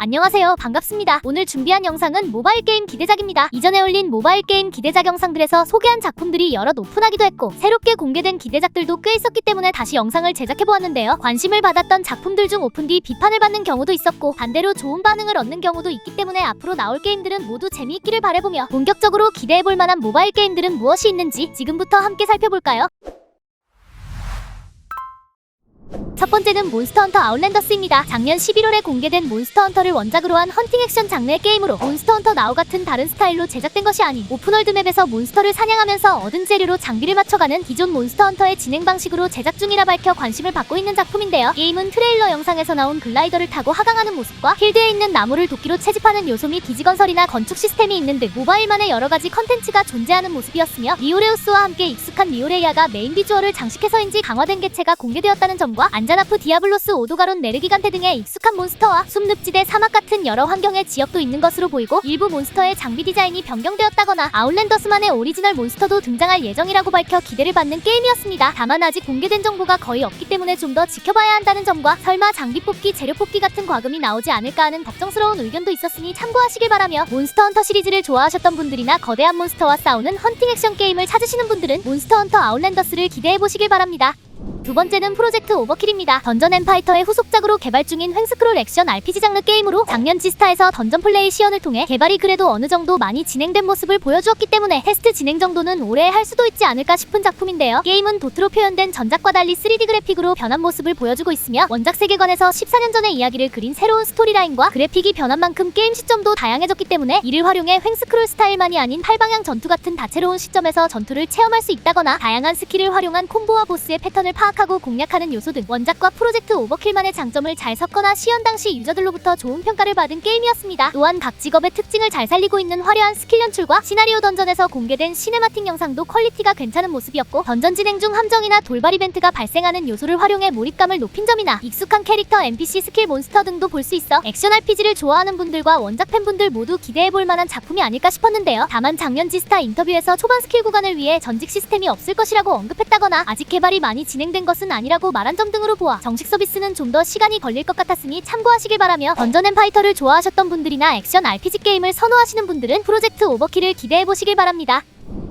안녕하세요. 반갑습니다. 오늘 준비한 영상은 모바일 게임 기대작입니다. 이전에 올린 모바일 게임 기대작 영상들에서 소개한 작품들이 여럿 오픈하기도 했고 새롭게 공개된 기대작들도 꽤 있었기 때문에 다시 영상을 제작해 보았는데요. 관심을 받았던 작품들 중 오픈 뒤 비판을 받는 경우도 있었고 반대로 좋은 반응을 얻는 경우도 있기 때문에 앞으로 나올 게임들은 모두 재미있기를 바라보며 본격적으로 기대해 볼 만한 모바일 게임들은 무엇이 있는지 지금부터 함께 살펴볼까요? 첫 번째는 몬스터 헌터 아웃랜더스입니다. 작년 11월에 공개된 몬스터 헌터를 원작으로 한 헌팅 액션 장르의 게임으로 몬스터 헌터 나우 같은 다른 스타일로 제작된 것이 아닌 오픈월드 맵에서 몬스터를 사냥하면서 얻은 재료로 장비를 맞춰가는 기존 몬스터 헌터의 진행 방식으로 제작 중이라 밝혀 관심을 받고 있는 작품인데요. 게임은 트레일러 영상에서 나온 글라이더를 타고 하강하는 모습과 필드에 있는 나무를 도끼로 채집하는 요소 및 기지 건설이나 건축 시스템이 있는 등 모바일만의 여러 가지 컨텐츠가 존재하는 모습이었으며 리오레우스와 함께 익숙한 리오레이아가 메인 비주얼을 장식해서인지 강화된 개체가 공개되었다는 점과 안자나프 디아블로스 오도가론 네르기간테 등의 익숙한 몬스터와 숲늪지대 사막 같은 여러 환경의 지역도 있는 것으로 보이고 일부 몬스터의 장비 디자인이 변경되었다거나 아웃랜더스만의 오리지널 몬스터도 등장할 예정이라고 밝혀 기대를 받는 게임이었습니다. 다만 아직 공개된 정보가 거의 없기 때문에 좀 더 지켜봐야 한다는 점과 설마 장비 뽑기, 재료 뽑기 같은 과금이 나오지 않을까 하는 걱정스러운 의견도 있었으니 참고하시길 바라며 몬스터 헌터 시리즈를 좋아하셨던 분들이나 거대한 몬스터와 싸우는 헌팅 액션 게임을 찾으시는 분들은 몬스터 헌터 아웃랜더스를 기대해 보시길 바랍니다. 두 번째는 프로젝트 오버킬입니다. 던전 앤 파이터의 후속작으로 개발 중인 횡스크롤 액션 RPG 장르 게임으로 작년 지스타에서 던전 플레이 시연을 통해 개발이 그래도 어느 정도 많이 진행된 모습을 보여주었기 때문에 테스트 진행 정도는 오래 할 수도 있지 않을까 싶은 작품인데요. 게임은 도트로 표현된 전작과 달리 3D 그래픽으로 변한 모습을 보여주고 있으며 원작 세계관에서 14년 전의 이야기를 그린 새로운 스토리라인과 그래픽이 변한 만큼 게임 시점도 다양해졌기 때문에 이를 활용해 횡스크롤 스타일만이 아닌 팔방향 전투 같은 다채로운 시점에서 전투를 체험할 수 있다거나 다양한 스킬을 활용한 콤보와 보스의 패턴을 파악 하고 공략하는 요소 등 원작과 프로젝트 오버킬만의 장점을 잘 섞거나 시연 당시 유저들로부터 좋은 평가를 받은 게임이었습니다. 또한 각 직업의 특징을 잘 살리고 있는 화려한 스킬 연출과 시나리오 던전에서 공개된 시네마틱 영상도 퀄리티가 괜찮은 모습이었고 던전 진행 중 함정이나 돌발 이벤트가 발생하는 요소를 활용해 몰입감을 높인 점이나 익숙한 캐릭터 NPC 스킬 몬스터 등도 볼 수 있어 액션 RPG를 좋아하는 분들과 원작 팬분들 모두 기대해볼 만한 작품이 아닐까 싶었는데요. 다만 작년 지스타 인터뷰에서 초반 스킬 구간을 위해 전직 시스템이 없을 것이라고 언급했다거나 아직 개발이 많이 진행된 것은 아니라고 말한 점 등으로 보아 정식 서비스는 좀 더 시간이 걸릴 것 같았으니 참고하시길 바라며 던전 앤 파이터를 좋아하셨던 분들이나 액션 RPG 게임을 선호하시는 분들은 프로젝트 오버킬을 기대해 보시길 바랍니다.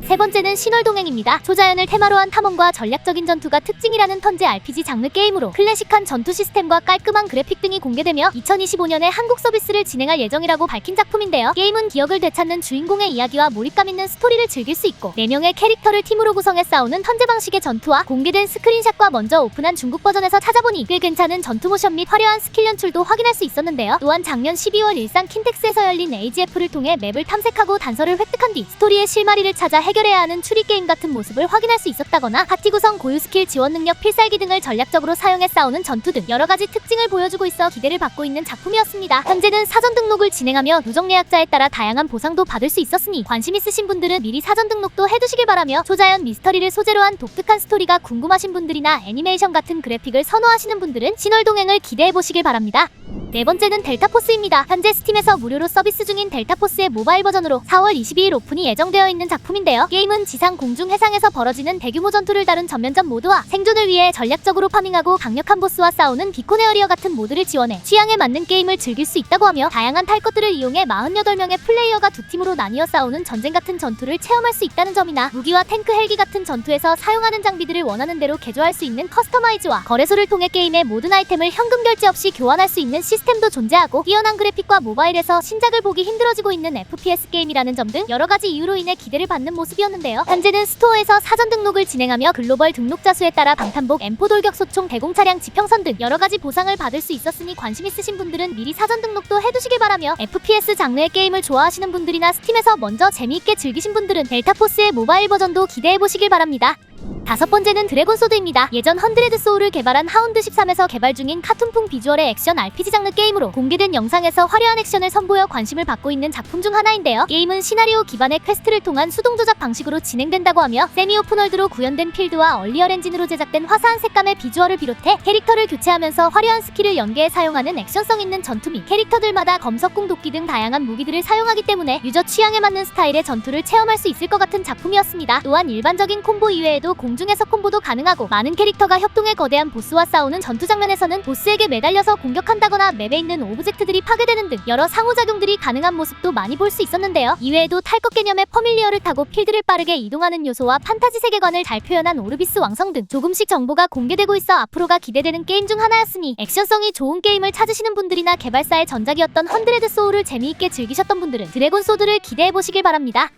세 번째는 신월동행입니다. 초자연을 테마로 한 탐험과 전략적인 전투가 특징이라는 턴제 RPG 장르 게임으로 클래식한 전투 시스템과 깔끔한 그래픽 등이 공개되며 2025년에 한국 서비스를 진행할 예정이라고 밝힌 작품인데요. 게임은 기억을 되찾는 주인공의 이야기와 몰입감 있는 스토리를 즐길 수 있고 4명의 캐릭터를 팀으로 구성해 싸우는 턴제 방식의 전투와 공개된 스크린샷과 먼저 오픈한 중국 버전에서 찾아보니 꽤 괜찮은 전투 모션 및 화려한 스킬 연출도 확인할 수 있었는데요. 또한 작년 12월 일산 킨텍스에서 열린 AGF를 통해 맵을 탐색하고 단서를 획득한 뒤 스토리의 실마리를 찾아 해결해야 하는 추리 게임 같은 모습을 확인할 수 있었다거나 파티 구성 고유 스킬 지원 능력 필살기 등을 전략적으로 사용해 싸우는 전투 등 여러 가지 특징을 보여주고 있어 기대를 받고 있는 작품이었습니다. 현재는 사전 등록을 진행하며 누적 예약자에 따라 다양한 보상도 받을 수 있었으니 관심 있으신 분들은 미리 사전 등록도 해두시길 바라며 초자연 미스터리를 소재로 한 독특한 스토리가 궁금하신 분들이나 애니메이션 같은 그래픽을 선호하시는 분들은 신월동행을 기대해 보시길 바랍니다. 네 번째는 델타포스입니다. 현재 스팀에서 무료로 서비스 중인 델타포스의 모바일 버전으로 4월 22일 오픈이 예정되어 있는 작품인데요. 게임은 지상, 공중, 해상에서 벌어지는 대규모 전투를 다룬 전면전 모드와 생존을 위해 전략적으로 파밍하고 강력한 보스와 싸우는 비콘 에어리어 같은 모드를 지원해 취향에 맞는 게임을 즐길 수 있다고 하며 다양한 탈 것들을 이용해 48명의 플레이어가 두 팀으로 나뉘어 싸우는 전쟁 같은 전투를 체험할 수 있다는 점이나 무기와 탱크 헬기 같은 전투에서 사용하는 장비들을 원하는 대로 개조할 수 있는 커스터마이즈와 거래소를 통해 게임의 모든 아이템을 현금 결제 없이 교환할 수 있는 시스템도 존재하고 뛰어난 그래픽과 모바일에서 신작을 보기 힘들어지고 있는 FPS 게임이라는 점 등 여러 가지 이유로 인해 기대를 받는 모습 이었는데요. 현재는 스토어에서 사전 등록을 진행하며 글로벌 등록자 수에 따라 방탄복, M4 돌격 소총, 대공 차량 지평선 등 여러 가지 보상을 받을 수 있었으니 관심 있으신 분들은 미리 사전 등록도 해두시길 바라며 FPS 장르의 게임을 좋아하시는 분들이나 스팀에서 먼저 재미있게 즐기신 분들은 델타포스의 모바일 버전도 기대해 보시길 바랍니다. 다섯 번째는 드래곤 소드입니다. 예전 헌드레드 소울을 개발한 하운드 13에서 개발 중인 카툰풍 비주얼의 액션 RPG 장르 게임으로 공개된 영상에서 화려한 액션을 선보여 관심을 받고 있는 작품 중 하나인데요. 게임은 시나리오 기반의 퀘스트를 통한 수동 조작 방식으로 진행된다고 하며 세미 오픈월드로 구현된 필드와 얼리얼 엔진으로 제작된 화사한 색감의 비주얼을 비롯해 캐릭터를 교체하면서 화려한 스킬을 연계해 사용하는 액션성 있는 전투 및 캐릭터들마다 검석궁 도끼 등 다양한 무기들을 사용하기 때문에 유저 취향에 맞는 스타일의 전투를 체험할 수 있을 것 같은 작품이었습니다. 또한 일반적인 콤보 이외에도 공중에서 콤보도 가능하고 많은 캐릭터가 협동해 거대한 보스와 싸우는 전투 장면에서는 보스에게 매달려서 공격한다거나 맵에 있는 오브젝트들이 파괴되는 등 여러 상호작용들이 가능한 모습도 많이 볼 수 있었는데요. 이외에도 탈것 개념의 퍼밀리어를 타고 필드를 빠르게 이동하는 요소와 판타지 세계관을 잘 표현한 오르비스 왕성 등 조금씩 정보가 공개되고 있어 앞으로가 기대되는 게임 중 하나였으니 액션성이 좋은 게임을 찾으시는 분들이나 개발사의 전작이었던 헌드레드 소울을 재미있게 즐기셨던 분들은 드래곤 소드를 기대해 보시길 바랍니다.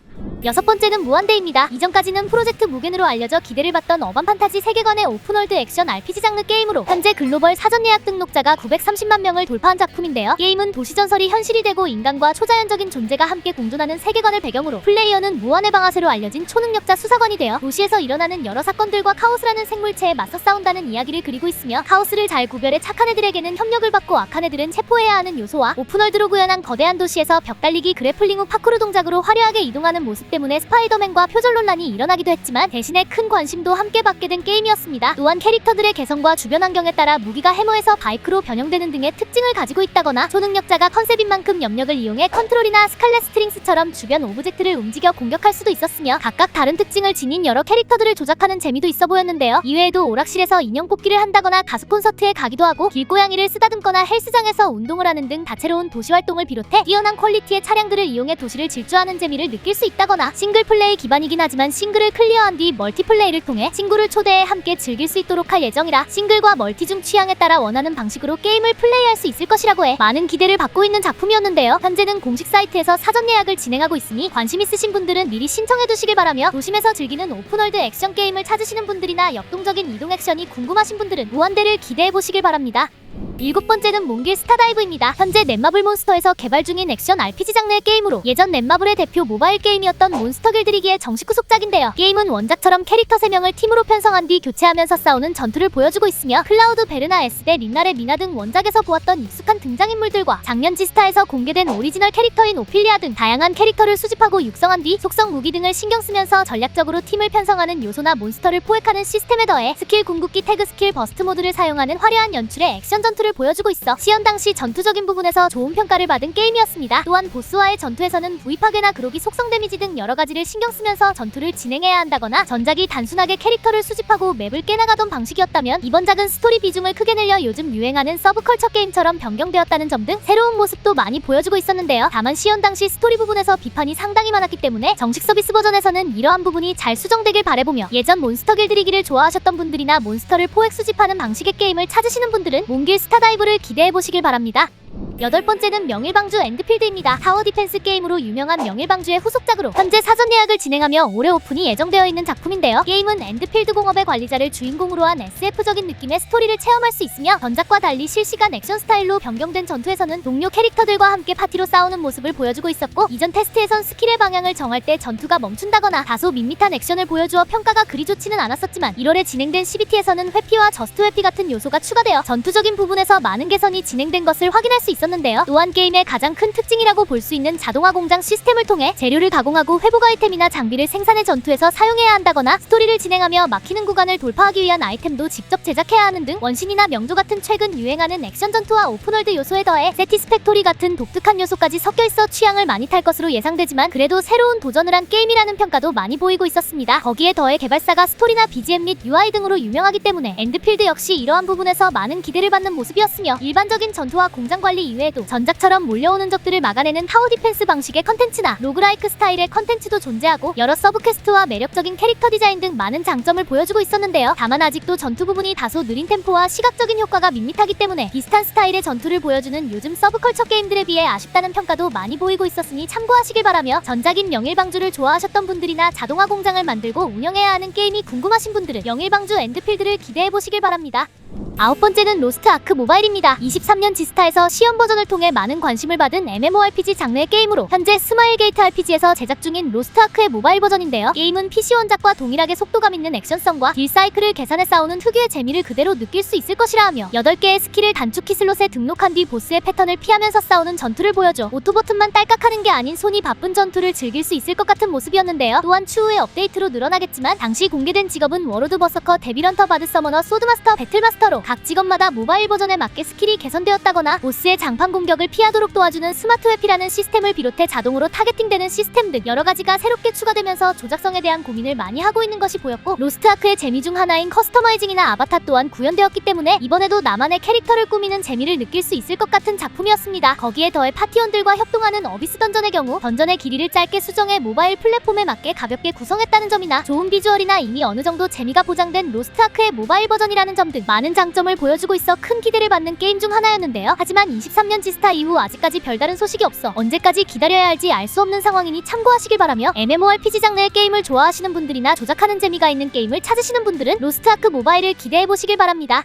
여섯 번째는 무한대입니다. 이전까지는 프로젝트 무겐으로 알려져 기대를 받던 어반 판타지 세계관의 오픈월드 액션 RPG 장르 게임으로 현재 글로벌 사전 예약 등록자가 930만 명을 돌파한 작품인데요. 게임은 도시 전설이 현실이 되고 인간과 초자연적인 존재가 함께 공존하는 세계관을 배경으로 플레이어는 무한의 방아쇠로 알려진 초능력자 수사관이 되어 도시에서 일어나는 여러 사건들과 카오스라는 생물체에 맞서 싸운다는 이야기를 그리고 있으며 카오스를 잘 구별해 착한 애들에게는 협력을 받고 악한 애들은 체포해야 하는 요소와 오픈월드로 구현한 거대한 도시에서 벽 달리기 그래플링 후 파쿠르 동작으로 화려하게 이동하는 모습 때문에 스파이더맨과 표절 논란이 일어나기도 했지만 대신에 큰 관심도 함께 받게 된 게임이었습니다. 또한 캐릭터들의 개성과 주변 환경에 따라 무기가 해머에서 바이크로 변형되는 등의 특징을 가지고 있다거나 초능력자가 컨셉인 만큼 염력을 이용해 컨트롤이나 스칼렛 스트링스처럼 주변 오브젝트를 움직여 공격할 수도 있었으며 각각 다른 특징을 지닌 여러 캐릭터들을 조작하는 재미도 있어 보였는데요. 이외에도 오락실에서 인형 뽑기를 한다거나 가수 콘서트에 가기도 하고 길고양이를 쓰다듬거나 헬스장에서 운동을 하는 등 다채로운 도시 활동을 비롯해 뛰어난 퀄리티의 차량들을 이용해 도시를 질주하는 재미를 느낄 수 있다 거나 싱글 플레이 기반이긴 하지만 싱글을 클리어한 뒤 멀티플레이를 통해 친구를 초대해 함께 즐길 수 있도록 할 예정이라 싱글과 멀티 중 취향에 따라 원하는 방식으로 게임을 플레이할 수 있을 것이라고 해 많은 기대를 받고 있는 작품이었는데요. 현재는 공식 사이트에서 사전 예약을 진행하고 있으니 관심 있으신 분들은 미리 신청해 두시길 바라며 도심에서 즐기는 오픈월드 액션 게임을 찾으시는 분들이나 역동적인 이동 액션이 궁금하신 분들은 무한대를 기대해 보시길 바랍니다. 일곱 번째는 몽길 스타다이브입니다. 현재 넷마블 몬스터에서 개발 중인 액션 RPG 장르의 게임으로 예전 넷마블의 대표 모바일 게임이었던 몬스터 길들이기의 정식 후속작인데요. 게임은 원작처럼 캐릭터 3명을 팀으로 편성한 뒤 교체하면서 싸우는 전투를 보여주고 있으며 클라우드 베르나 에스데 린나레 미나 등 원작에서 보았던 익숙한 등장인물들과 작년 지스타에서 공개된 오리지널 캐릭터인 오피리아 등 다양한 캐릭터를 수집하고 육성한 뒤 속성 무기 등을 신경 쓰면서 전략적으로 팀을 편성하는 요소나 몬스터를 포획하는 시스템에 더해 스킬 궁극기 태그 스킬 버스트 모드를 사용하는 화려한 연출의 액션 전투를 보여주고 있어 시연 당시 전투적인 부분에서 좋은 평가를 받은 게임이었습니다. 또한 보스와의 전투에서는 파괴나 그로기 속성 데미지 등 여러 가지를 신경 쓰면서 전투를 진행해야 한다거나 전작이 단순하게 캐릭터를 수집하고 맵을 깨나가던 방식이었다면 이번 작은 스토리 비중을 크게 늘려 요즘 유행하는 서브컬처 게임처럼 변경되었다는 점 등 새로운 모습도 많이 보여주고 있었는데요. 다만 시연 당시 스토리 부분에서 비판이 상당히 많았기 때문에 정식 서비스 버전에서는 이러한 부분이 잘 수정되길 바래보며 예전 몬스터 길들이기를 좋아하셨던 분들이나 몬스터를 포획 수집하는 방식의 게임을 찾으시는 분들은 몽길 스타다이브를 기대해 보시길 바랍니다. 여덟 번째는 명일방주 엔드필드입니다. 타워 디펜스 게임으로 유명한 명일방주의 후속작으로 현재 사전 예약을 진행하며 올해 오픈이 예정되어 있는 작품인데요. 게임은 엔드필드 공업의 관리자를 주인공으로 한 SF적인 느낌의 스토리를 체험할 수 있으며 전작과 달리 실시간 액션 스타일로 변경된 전투에서는 동료 캐릭터들과 함께 파티로 싸우는 모습을 보여주고 있었고 이전 테스트에선 스킬의 방향을 정할 때 전투가 멈춘다거나 다소 밋밋한 액션을 보여주어 평가가 그리 좋지는 않았었지만 1월에 진행된 CBT에서는 회피와 저스트 회피 같은 요소가 추가되어 전투적인 부분에서 많은 개선이 진행된 것을 확인할 수 있었는데요. 또한 게임의 가장 큰 특징이라고 볼 수 있는 자동화 공장 시스템을 통해 재료를 가공하고 회복 아이템이나 장비를 생산해 전투에서 사용해야 한다거나 스토리를 진행하며 막히는 구간을 돌파하기 위한 아이템도 직접 제작해야 하는 등 원신이나 명조 같은 최근 유행하는 액션 전투와 오픈월드 요소에 더해 세티스팩토리 같은 독특한 요소까지 섞여 있어 취향을 많이 탈 것으로 예상되지만 그래도 새로운 도전을 한 게임이라는 평가도 많이 보이고 있었습니다. 거기에 더해 개발사가 스토리나 BGM 및 UI 등으로 유명하기 때문에 엔드필드 역시 이러한 부분에서 많은 기대를 받는 모습이었으며 일반적인 전투와 공장 관리 이외 에도 전작처럼 몰려오는 적들을 막아내는 타워 디펜스 방식의 컨텐츠나 로그라이크 스타일의 컨텐츠도 존재하고 여러 서브퀘스트와 매력적인 캐릭터 디자인 등 많은 장점을 보여주고 있었는데요. 다만 아직도 전투 부분이 다소 느린 템포와 시각적인 효과가 밋밋하기 때문에 비슷한 스타일의 전투를 보여주는 요즘 서브컬처 게임들에 비해 아쉽다는 평가도 많이 보이고 있었으니 참고하시길 바라며 전작인 명일방주를 좋아하셨던 분들이나 자동화 공장을 만들고 운영해야 하는 게임이 궁금하신 분들은 명일방주 엔드필드를 기대해 보시길 바랍니다. 아홉 번째는 로스트 아크 모바일입니다. 23년 지스타에서 시연 버전을 통해 많은 관심을 받은 MMORPG 장르의 게임으로 현재 스마일 게이트 RPG에서 제작 중인 로스트 아크의 모바일 버전인데요. 게임은 PC 원작과 동일하게 속도감 있는 액션성과 딜 사이클을 계산해 싸우는 특유의 재미를 그대로 느낄 수 있을 것이라 하며 8개의 스킬을 단축키 슬롯에 등록한 뒤 보스의 패턴을 피하면서 싸우는 전투를 보여줘 오토 버튼만 딸깍하는 게 아닌 손이 바쁜 전투를 즐길 수 있을 것 같은 모습이었는데요. 또한 추후에 업데이트로 늘어나겠지만 당시 공개된 직업은 워로드 버서커 데빌런터 바드 서머너 소드마스터 배틀마스터로 각 직업마다 모바일 버전에 맞게 스킬이 개선되었다거나 보스의 장판 공격을 피하도록 도와주는 스마트 회피라는 시스템을 비롯해 자동으로 타겟팅되는 시스템 등 여러 가지가 새롭게 추가되면서 조작성에 대한 고민을 많이 하고 있는 것이 보였고 로스트 아크의 재미 중 하나인 커스터마이징이나 아바타 또한 구현되었기 때문에 이번에도 나만의 캐릭터를 꾸미는 재미를 느낄 수 있을 것 같은 작품이었습니다. 거기에 더해 파티원들과 협동하는 어비스 던전의 경우 던전의 길이를 짧게 수정해 모바일 플랫폼에 맞게 가볍게 구성했다는 점이나 좋은 비주얼이나 이미 어느 정도 재미가 보장된 로스트 아크의 모바일 버전이라는 점 등 많은 장점 을 보여주고 있어 큰 기대를 받는 게임 중 하나였는데요. 하지만 23년 지스타 이후 아직까지 별다른 소식이 없어 언제까지 기다려야 할지 알 수 없는 상황이니 참고하시길 바라며 MMORPG 장르의 게임을 좋아하시는 분들이나 조작하는 재미가 있는 게임을 찾으시는 분들은 로스트 아크 모바일을 기대해 보시길 바랍니다.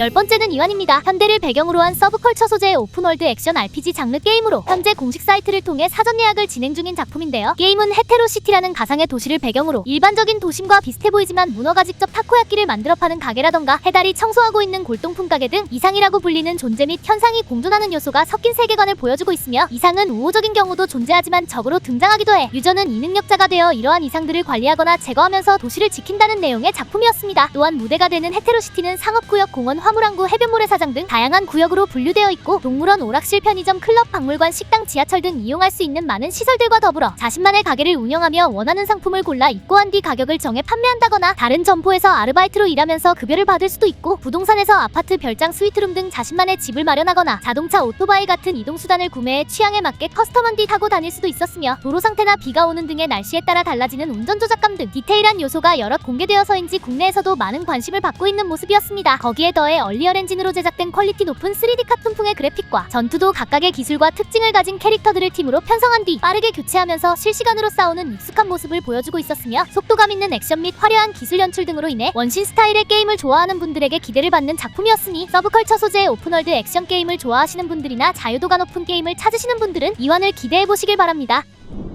열 번째는 이완입니다. 현대를 배경으로 한 서브컬처 소재의 오픈월드 액션 RPG 장르 게임으로 현재 공식 사이트를 통해 사전 예약을 진행 중인 작품인데요. 게임은 헤테로시티라는 가상의 도시를 배경으로 일반적인 도심과 비슷해 보이지만 문어가 직접 타코야끼를 만들어 파는 가게라던가 해달이 청소하고 있는 골동품 가게 등 이상이라고 불리는 존재 및 현상이 공존하는 요소가 섞인 세계관을 보여주고 있으며 이상은 우호적인 경우도 존재하지만 적으로 등장하기도 해 유저는 이 능력자가 되어 이러한 이상들을 관리하거나 제거하면서 도시를 지킨다는 내용의 작품이었습니다. 또한 무대가 되는 헤테로시티는 상업구역 공원 화 물항구 해변모래 사장 등 다양한 구역으로 분류되어 있고 동물원 오락실 편의점 클럽 박물관 식당 지하철 등 이용할 수 있는 많은 시설들과 더불어 자신만의 가게를 운영하며 원하는 상품을 골라 입고 한 뒤 가격을 정해 판매한다거나 다른 점포에서 아르바이트로 일하면서 급여를 받을 수도 있고 부동산에서 아파트 별장 스위트룸 등 자신만의 집을 마련하거나 자동차 오토바이 같은 이동수단을 구매해 취향에 맞게 커스텀한 뒤 타고 다닐 수도 있었으며 도로 상태나 비가 오는 등의 날씨에 따라 달라지는 운전 조작감 등 디테일한 요소가 여럿 공개되어서인지 국내에서도 많은 관심을 받고 있는 모습이었습니다. 거기에 더해 얼리얼 엔진으로 제작된 퀄리티 높은 3D 카툰풍의 그래픽과 전투도 각각의 기술과 특징을 가진 캐릭터들을 팀으로 편성한 뒤 빠르게 교체하면서 실시간으로 싸우는 익숙한 모습을 보여주고 있었으며 속도감 있는 액션 및 화려한 기술 연출 등으로 인해 원신 스타일의 게임을 좋아하는 분들에게 기대를 받는 작품이었으니 서브컬처 소재의 오픈월드 액션 게임을 좋아하시는 분들이나 자유도가 높은 게임을 찾으시는 분들은 이완을 기대해 보시길 바랍니다.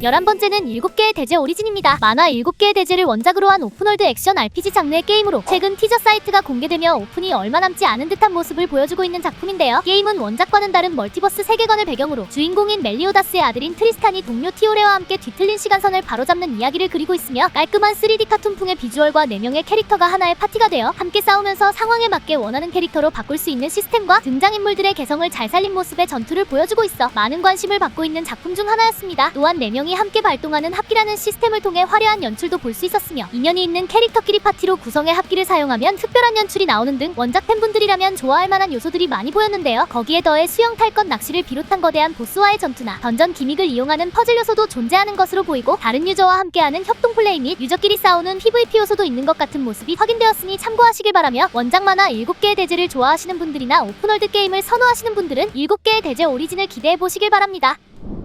11번째는 7개의 대제 오리진입니다. 만화 7개의 대제를 원작으로 한 오픈월드 액션 RPG 장르의 게임으로 최근 티저 사이트가 공개되며 오픈이 얼마 남지 않은 듯한 모습을 보여주고 있는 작품인데요. 게임은 원작과는 다른 멀티버스 세계관을 배경으로 주인공인 멜리오다스의 아들인 트리스탄이 동료 티오레와 함께 뒤틀린 시간선을 바로잡는 이야기를 그리고 있으며 깔끔한 3D 카툰풍의 비주얼과 4명의 캐릭터가 하나의 파티가 되어 함께 싸우면서 상황에 맞게 원하는 캐릭터로 바꿀 수 있는 시스템과 등장인물들의 개성을 잘 살린 모습의 전투를 보여주고 있어 많은 관심을 받고 있는 작품 중 하나였습니다. 또한 4명이 함께 발동하는 합기라는 시스템을 통해 화려한 연출도 볼 수 있었으며 인연이 있는 캐릭터끼리 파티로 구성해 합기를 사용하면 특별한 연출이 나오는 등 원작 팬분들이라면 좋아할 만한 요소들이 많이 보였는데요. 거기에 더해 수영 탈것 낚시를 비롯한 거대한 보스와의 전투나 던전 기믹을 이용하는 퍼즐 요소도 존재하는 것으로 보이고 다른 유저와 함께하는 협동 플레이 및 유저끼리 싸우는 PVP 요소도 있는 것 같은 모습이 확인되었으니 참고하시길 바라며 원작 만화 7개의 대제를 좋아하시는 분들이나 오픈월드 게임을 선호하시는 분들은 7개의 대제 오리진을 기대해 보시길 바랍니다.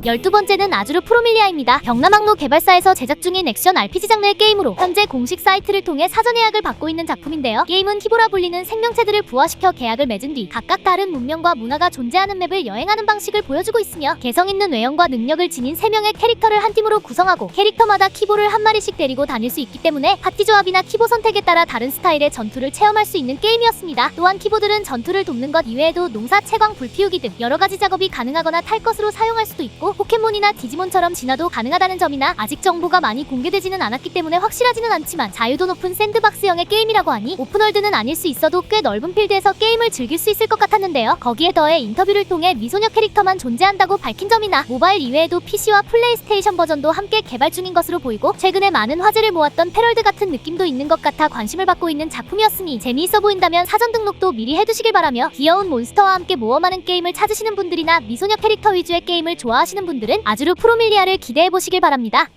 12번째는 아주르 프로밀리아입니다. 경남항로 개발사에서 제작 중인 액션 RPG 장르의 게임으로 현재 공식 사이트를 통해 사전 예약을 받고 있는 작품인데요. 게임은 히보라 불리는 생명체들을 부화시켜 계약을 맺은 뒤 각각 다른 문명과 문화가 존재하는 맵을 여행하는 방식을 보여주고 있으며 개성 있는 외형과 능력을 지닌 3명의 캐릭터를 한 팀으로 구성하고 캐릭터마다 키보를 한 마리씩 데리고 다닐 수 있기 때문에 파티 조합이나 키보 선택에 따라 다른 스타일의 전투를 체험할 수 있는 게임이었습니다. 또한 키보들은 전투를 돕는 것 이외에도 농사 채광 불 피우기 등 여러 가지 작업이 가능하거나 탈 것으로 사용할 수도 있고 포켓몬이나 디지몬처럼 진화도 가능하다는 점이나 아직 정보가 많이 공개되지는 않았기 때문에 확실하지는 않지만 자유도 높은 샌드박스형의 게임이라고 하니 오픈월드는 아닐 수 있어도 꽤 넓은 필드에서 게임을 즐길 수 있을 것 같았는데요. 거기에 더해 인터뷰를 통해 미소녀 캐릭터만 존재한다고 밝힌 점이나 모바일 이외에도 PC와 플레이스테이션 버전도 함께 개발 중인 것으로 보이고 최근에 많은 화제를 모았던 패럴드 같은 느낌도 있는 것 같아 관심을 받고 있는 작품이었으니 재미있어 보인다면 사전 등록도 미리 해두시길 바라며 귀여운 몬스터와 함께 모험하는 게임을 찾으시는 분들이나 미소녀 캐릭터 위주의 게임을 좋아 하시는 분들은 아주르 프로밀리아를 기대해 보시길 바랍니다.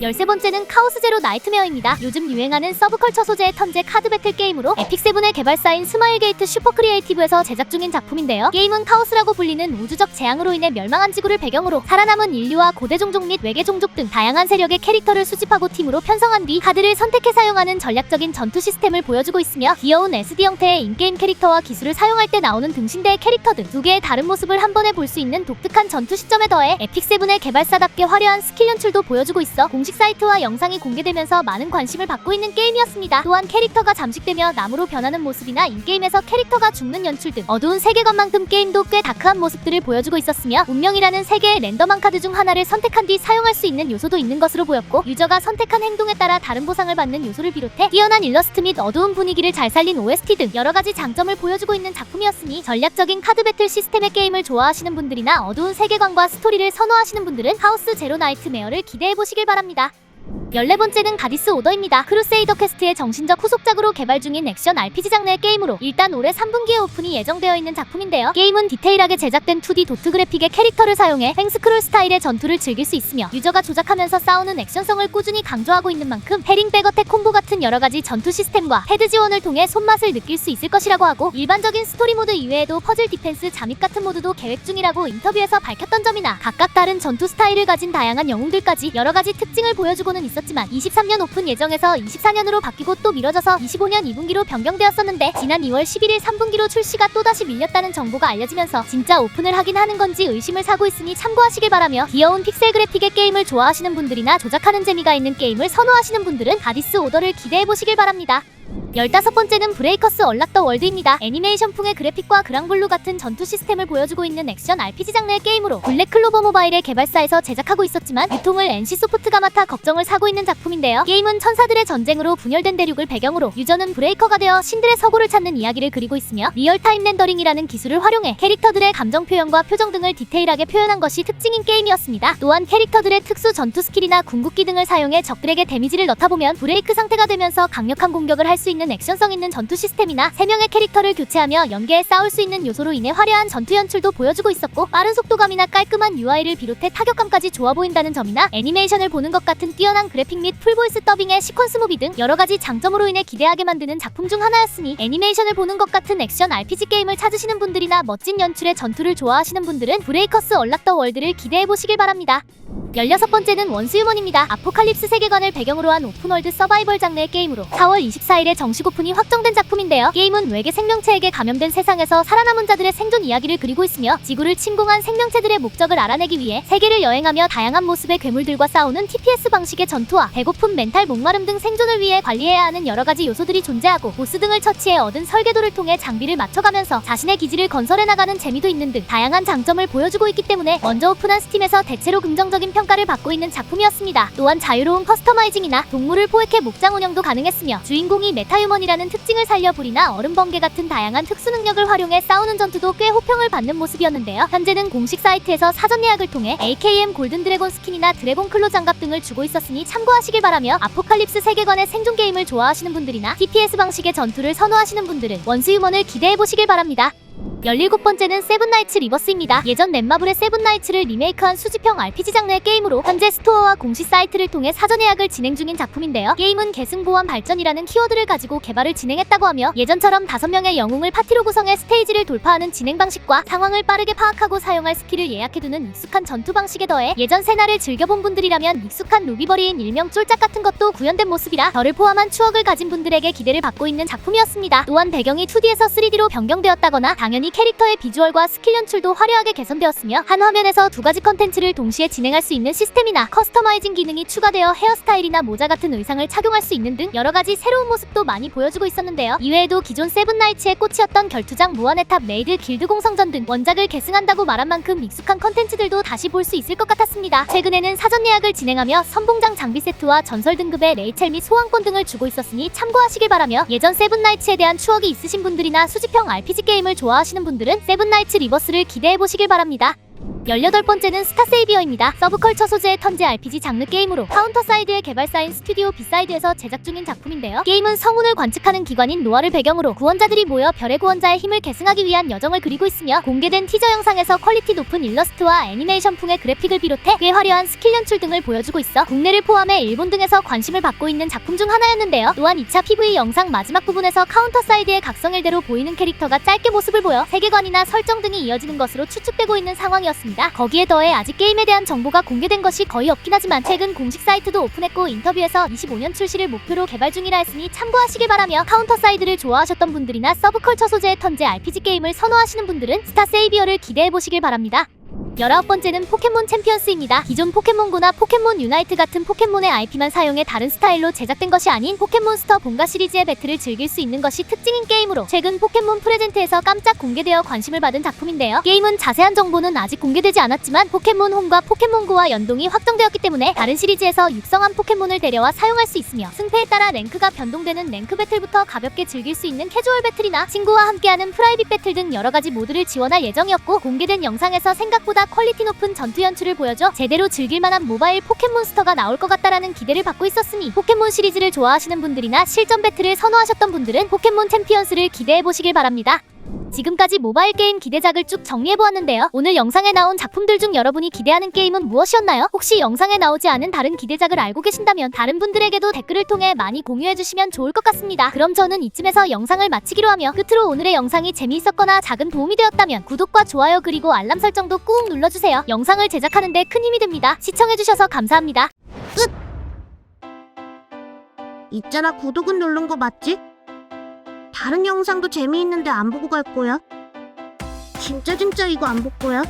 13번째는 카오스 제로 나이트메어입니다. 요즘 유행하는 서브컬처 소재의 턴제 카드 배틀 게임으로 에픽세븐의 개발사인 스마일게이트 슈퍼 크리에이티브에서 제작 중인 작품인데요. 게임은 카오스라고 불리는 우주적 재앙으로 인해 멸망한 지구를 배경으로 살아남은 인류와 고대 종족 및 외계 종족 등 다양한 세력의 캐릭터를 수집하고 팀으로 편성한 뒤 카드를 선택해 사용하는 전략적인 전투 시스템을 보여주고 있으며 귀여운 SD 형태의 인게임 캐릭터와 기술을 사용할 때 나오는 등신대의 캐릭터 등 두 개의 다른 모습을 한 번에 볼 수 있는 독특한 전투 시점에 더해 에픽세븐의 개발사답게 화려한 스킬 연출도 보여주고 있어 공식 공식 사이트와 영상이 공개되면서 많은 관심을 받고 있는 게임이었습니다. 또한 캐릭터가 잠식되며 나무로 변하는 모습이나 인게임에서 캐릭터가 죽는 연출 등 어두운 세계관만큼 게임도 꽤 다크한 모습들을 보여주고 있었으며 운명이라는 세계의 랜덤한 카드 중 하나를 선택한 뒤 사용할 수 있는 요소도 있는 것으로 보였고 유저가 선택한 행동에 따라 다른 보상을 받는 요소를 비롯해 뛰어난 일러스트 및 어두운 분위기를 잘 살린 OST 등 여러 가지 장점을 보여주고 있는 작품이었으니 전략적인 카드 배틀 시스템의 게임을 좋아하시는 분들이나 어두운 세계관과 스토리를 선호하시는 분들은 하우스 제로 나이트메어를 기대해 보시길 바랍니다. だ 14번째는 가디스 오더입니다. 크루세이더 퀘스트의 정신적 후속작으로 개발 중인 액션 RPG 장르의 게임으로 일단 올해 3분기에 오픈이 예정되어 있는 작품인데요. 게임은 디테일하게 제작된 2D 도트 그래픽의 캐릭터를 사용해 횡스크롤 스타일의 전투를 즐길 수 있으며 유저가 조작하면서 싸우는 액션성을 꾸준히 강조하고 있는 만큼 헤링 백어택 콤보 같은 여러 가지 전투 시스템과 헤드 지원을 통해 손맛을 느낄 수 있을 것이라고 하고 일반적인 스토리 모드 이외에도 퍼즐 디펜스 잠입 같은 모드도 계획 중이라고 인터뷰에서 밝혔던 점이나 각각 다른 전투 스타일을 가진 다양한 영웅들까지 여러 가지 특징을 보여주고는 있었 지만 23년 오픈 예정에서 24년으로 바뀌고 또 미뤄져서 25년 2분기로 변경되었었는데 지난 2월 11일 3분기로 출시가 또다시 밀렸다는 정보가 알려지면서 진짜 오픈을 하긴 하는 건지 의심을 사고 있으니 참고하시길 바라며 귀여운 픽셀 그래픽의 게임을 좋아하시는 분들이나 조작하는 재미가 있는 게임을 선호하시는 분들은 가디스 오더를 기대해 보시길 바랍니다. 15번째는 브레이커스 얼락 더 월드입니다. 애니메이션풍의 그래픽과 그랑블루 같은 전투 시스템을 보여주고 있는 액션 RPG 장르의 게임으로 블랙클로버 모바일의 개발사에서 제작하고 있었지만 유통을 NC소프트가 맡아 걱정을 사고 있는 작품인데요. 게임은 천사들의 전쟁으로 분열된 대륙을 배경으로 유저는 브레이커가 되어 신들의 서고를 찾는 이야기를 그리고 있으며 리얼타임 렌더링이라는 기술을 활용해 캐릭터들의 감정 표현과 표정 등을 디테일하게 표현한 것이 특징인 게임이었습니다. 또한 캐릭터들의 특수 전투 스킬이나 궁극기 등을 사용해 적들에게 데미지를 넣다 보면 브레이크 상태가 되면서 강력한 공격을 할 수 있는 액션성 있는 전투 시스템이나 3명의 캐릭터를 교체하며 연계해 싸울 수 있는 요소로 인해 화려한 전투 연출도 보여주고 있었고 빠른 속도감이나 깔끔한 UI를 비롯해 타격감까지 좋아 보인다는 점이나 애니메이션을 보는 것 같은 뛰어난 그래픽 및 풀보이스 더빙의 시퀀스 무비 등 여러 가지 장점으로 인해 기대하게 만드는 작품 중 하나였으니 애니메이션을 보는 것 같은 액션 RPG 게임을 찾으시는 분들이나 멋진 연출의 전투를 좋아하시는 분들은 브레이커스 얼락 더 월드를 기대해 보시길 바랍니다. 16번째는 원스유먼입니다. 아포칼립스 세계관을 배경으로 한 오픈월드 서바이벌 장르의 게임으로 4월 24일에 정식 오픈이 확정된 작품인데요. 게임은 외계 생명체에게 감염된 세상에서 살아남은 자들의 생존 이야기를 그리고 있으며 지구를 침공한 생명체들의 목적을 알아내기 위해 세계를 여행하며 다양한 모습의 괴물들과 싸우는 TPS 방식의 전투와 배고픔, 멘탈, 목마름 등 생존을 위해 관리해야 하는 여러 가지 요소들이 존재하고 보스 등을 처치해 얻은 설계도를 통해 장비를 맞춰가면서 자신의 기지를 건설해 나가는 재미도 있는 등 다양한 장점을 보여주고 있기 때문에 먼저 오픈한 스팀에서 대체로 긍정적인 평가를 받고 있는 작품이었습니다. 또한 자유로운 커스터마이징이나 동물을 포획해 목장 운영도 가능했으며 주인공이 메타 유먼이라는 특징을 살려 불이나 얼음 번개 같은 다양한 특수 능력을 활용해 싸우는 전투도 꽤 호평을 받는 모습이었는데요. 현재는 공식 사이트에서 사전 예약을 통해 AKM 골든 드래곤 스킨이나 드래곤 클로 장갑 등을 주고 있었으니 참고하시길 바라며 아포칼립스 세계관의 생존 게임을 좋아하시는 분들이나 TPS 방식의 전투를 선호하시는 분들은 원스유먼을 기대해 보시길 바랍니다. 17번째는 세븐나이츠 리버스입니다. 예전 넷마블의 세븐나이츠를 리메이크한 수집형 RPG 장르의 게임으로 현재 스토어와 공식 사이트를 통해 사전 예약을 진행 중인 작품인데요. 게임은 계승보안 발전이라는 키워드를 가지고 개발을 진행했다고 하며 예전처럼 5명의 영웅을 파티로 구성해 스테이지를 돌파하는 진행 방식과 상황을 빠르게 파악하고 사용할 스킬을 예약해두는 익숙한 전투 방식에 더해 예전 세나를 즐겨본 분들이라면 익숙한 루비버리인 일명 쫄짝 같은 것도 구현된 모습이라 저를 포함한 추억을 가진 분들에게 기대를 받고 있는 작품이었습니다. 또한 배경이 2D에서 3D로 변경되었다거나 당연히 캐릭터의 비주얼과 스킬 연출도 화려하게 개선되었으며 한 화면에서 두 가지 컨텐츠를 동시에 진행할 수 있는 시스템이나 커스터마이징 기능이 추가되어 헤어스타일이나 모자 같은 의상을 착용할 수 있는 등 여러 가지 새로운 모습도 많이 보여주고 있었는데요. 이외에도 기존 세븐나이츠의 꽃이었던 결투장 무한의 탑 메이드 길드 공성전 등 원작을 계승한다고 말한 만큼 익숙한 컨텐츠들도 다시 볼 수 있을 것 같았습니다. 최근에는 사전 예약을 진행하며 선봉장 장비 세트와 전설 등급의 레이첼 및 소환권 등을 주고 있었으니 참고하시길 바라며 예전 세븐나이츠에 대한 추억이 있으신 분들이나 수집형 RPG 게임을 좋아하시는 분들은 세븐나이츠 리버스를 기대해 보시길 바랍니다. 18번째는 스타세이비어입니다. 서브컬처 소재의 턴제 RPG 장르 게임으로 카운터 사이드의 개발사인 스튜디오 비사이드에서 제작 중인 작품인데요. 게임은 성운을 관측하는 기관인 노아를 배경으로 구원자들이 모여 별의 구원자의 힘을 계승하기 위한 여정을 그리고 있으며 공개된 티저 영상에서 퀄리티 높은 일러스트와 애니메이션풍의 그래픽을 비롯해 꽤 화려한 스킬 연출 등을 보여주고 있어 국내를 포함해 일본 등에서 관심을 받고 있는 작품 중 하나였는데요. 또한 2차 PV 영상 마지막 부분에서 카운터 사이드의 각성일대로 보이는 캐릭터가 짧게 모습을 보여 세계관이나 설정 등이 이어지는 것으로 추측되고 있는 상황이었습니다. 거기에 더해 아직 게임에 대한 정보가 공개된 것이 거의 없긴 하지만 최근 공식 사이트도 오픈했고 인터뷰에서 25년 출시를 목표로 개발 중이라 했으니 참고하시길 바라며 카운터 사이드를 좋아하셨던 분들이나 서브컬처 소재의 턴제 RPG 게임을 선호하시는 분들은 스타 세이비어를 기대해 보시길 바랍니다. 19번째는 포켓몬 챔피언스입니다. 기존 포켓몬고나 포켓몬 유나이트 같은 포켓몬의 IP만 사용해 다른 스타일로 제작된 것이 아닌 포켓몬스터 본가 시리즈의 배틀을 즐길 수 있는 것이 특징인 게임으로 최근 포켓몬 프레젠트에서 깜짝 공개되어 관심을 받은 작품인데요. 게임은 자세한 정보는 아직 공개되지 않았지만 포켓몬 홈과 포켓몬고와 연동이 확정되었기 때문에 다른 시리즈에서 육성한 포켓몬을 데려와 사용할 수 있으며 승패에 따라 랭크가 변동되는 랭크 배틀부터 가볍게 즐길 수 있는 캐주얼 배틀이나 친구와 함께하는 프라이빗 배틀 등 여러 가지 모드를 지원할 예정이었고 공개된 영상에서 생각보다 퀄리티 높은 전투 연출을 보여줘 제대로 즐길 만한 모바일 포켓몬스터가 나올 것 같다라는 기대를 받고 있었으니 포켓몬 시리즈를 좋아하시는 분들이나 실전 배틀을 선호하셨던 분들은 포켓몬 챔피언스를 기대해 보시길 바랍니다. 지금까지 모바일 게임 기대작을 쭉 정리해보았는데요. 오늘 영상에 나온 작품들 중 여러분이 기대하는 게임은 무엇이었나요? 혹시 영상에 나오지 않은 다른 기대작을 알고 계신다면 다른 분들에게도 댓글을 통해 많이 공유해주시면 좋을 것 같습니다. 그럼 저는 이쯤에서 영상을 마치기로 하며 끝으로 오늘의 영상이 재미있었거나 작은 도움이 되었다면 구독과 좋아요 그리고 알람 설정도 꾹 눌러주세요. 영상을 제작하는데 큰 힘이 됩니다. 시청해주셔서 감사합니다. 있잖아 구독은 누른 거 맞지? 다른 영상도 재미있는데 안 보고 갈 거야? 진짜 진짜 이거 안 볼 거야?